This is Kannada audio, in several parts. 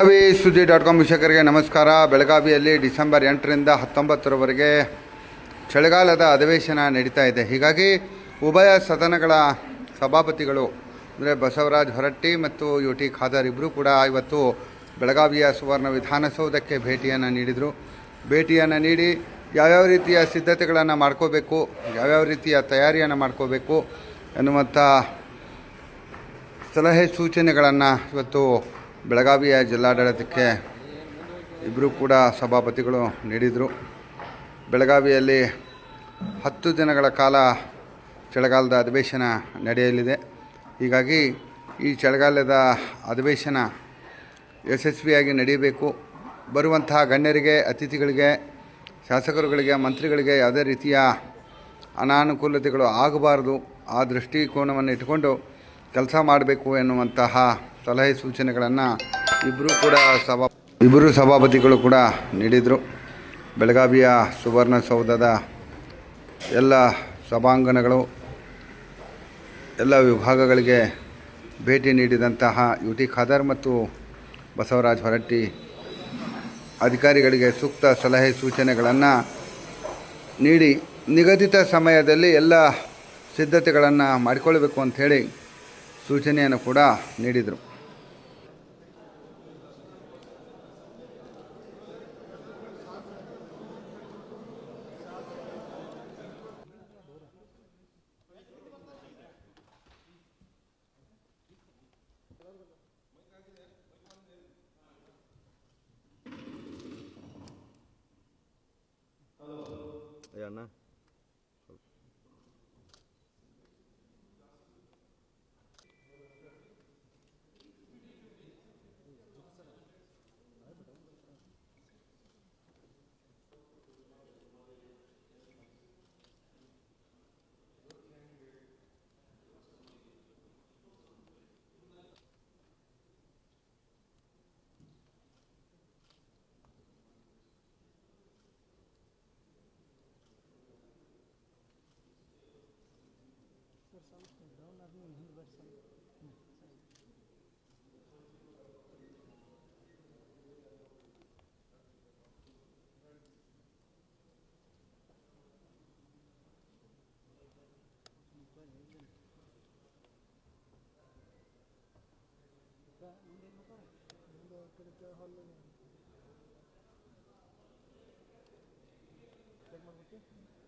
ಬೆಳಗಾವಿ ಸುದ್ದಿ ಡಾಟ್ ಕಾಮ್ ವೀಕ್ಷಕರಿಗೆ ನಮಸ್ಕಾರ. ಬೆಳಗಾವಿಯಲ್ಲಿ ಡಿಸೆಂಬರ್ ಎಂಟರಿಂದ ಹತ್ತೊಂಬತ್ತರವರೆಗೆ ಚಳಿಗಾಲದ ಅಧಿವೇಶನ ನಡೀತಾ ಇದೆ. ಹೀಗಾಗಿ ಉಭಯ ಸದನಗಳ ಸಭಾಪತಿಗಳು ಅಂದರೆ ಬಸವರಾಜ್ ಹೊರಟ್ಟಿ ಮತ್ತು ಯು ಟಿ ಖಾದರ್ ಇಬ್ಬರೂ ಕೂಡ ಇವತ್ತು ಬೆಳಗಾವಿಯ ಸುವರ್ಣ ವಿಧಾನಸೌಧಕ್ಕೆ ಭೇಟಿಯನ್ನು ನೀಡಿದರು. ಭೇಟಿಯನ್ನು ನೀಡಿ ಯಾವ್ಯಾವ ರೀತಿಯ ಸಿದ್ಧತೆಗಳನ್ನು ಮಾಡ್ಕೋಬೇಕು, ಯಾವ್ಯಾವ ರೀತಿಯ ತಯಾರಿಯನ್ನು ಮಾಡ್ಕೋಬೇಕು ಎನ್ನುವಂಥ ಸಲಹೆ ಸೂಚನೆಗಳನ್ನು ಇವತ್ತು ಬೆಳಗಾವಿಯ ಜಿಲ್ಲಾಡಳಿತಕ್ಕೆ ಇಬ್ಬರೂ ಕೂಡ ಸಭಾಪತಿಗಳು ನೀಡಿದರು. ಬೆಳಗಾವಿಯಲ್ಲಿ ಹತ್ತು ದಿನಗಳ ಕಾಲ ಚಳಿಗಾಲದ ಅಧಿವೇಶನ ನಡೆಯಲಿದೆ. ಹೀಗಾಗಿ ಈ ಚಳಿಗಾಲದ ಅಧಿವೇಶನ ಯಶಸ್ವಿಯಾಗಿ ನಡೆಯಬೇಕು. ಬರುವಂತಹ ಗಣ್ಯರಿಗೆ, ಅತಿಥಿಗಳಿಗೆ, ಶಾಸಕರುಗಳಿಗೆ, ಮಂತ್ರಿಗಳಿಗೆ ಯಾವುದೇ ರೀತಿಯ ಅನಾನುಕೂಲತೆಗಳು ಆಗಬಾರದು. ಆ ದೃಷ್ಟಿಕೋನವನ್ನು ಇಟ್ಟುಕೊಂಡು ಕೆಲಸ ಮಾಡಬೇಕು ಎನ್ನುವಂತಹ ಸಲಹೆ ಸೂಚನೆಗಳನ್ನು ಇಬ್ಬರೂ ಕೂಡ ಸಭಾ ಇಬ್ಬರು ಸಭಾಪತಿಗಳು ಕೂಡ ನೀಡಿದರು. ಬೆಳಗಾವಿಯ ಸುವರ್ಣಸೌಧದ ಎಲ್ಲ ಸಭಾಂಗಣಗಳು, ಎಲ್ಲ ವಿಭಾಗಗಳಿಗೆ ಭೇಟಿ ನೀಡಿದಂತಹ ಯು ಟಿ ಖಾದರ್ ಮತ್ತು ಬಸವರಾಜ್ ಹೊರಟ್ಟಿ ಅಧಿಕಾರಿಗಳಿಗೆ ಸೂಕ್ತ ಸಲಹೆ ಸೂಚನೆಗಳನ್ನು ನೀಡಿ ನಿಗದಿತ ಸಮಯದಲ್ಲಿ ಎಲ್ಲ ಸಿದ್ಧತೆಗಳನ್ನು ಮಾಡಿಕೊಳ್ಬೇಕು ಅಂಥೇಳಿ ಸೂಚನೆಯನ್ನು ಕೂಡ ನೀಡಿದರು. ಅಣ್ಣ. Thank you.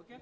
ಓಕೆ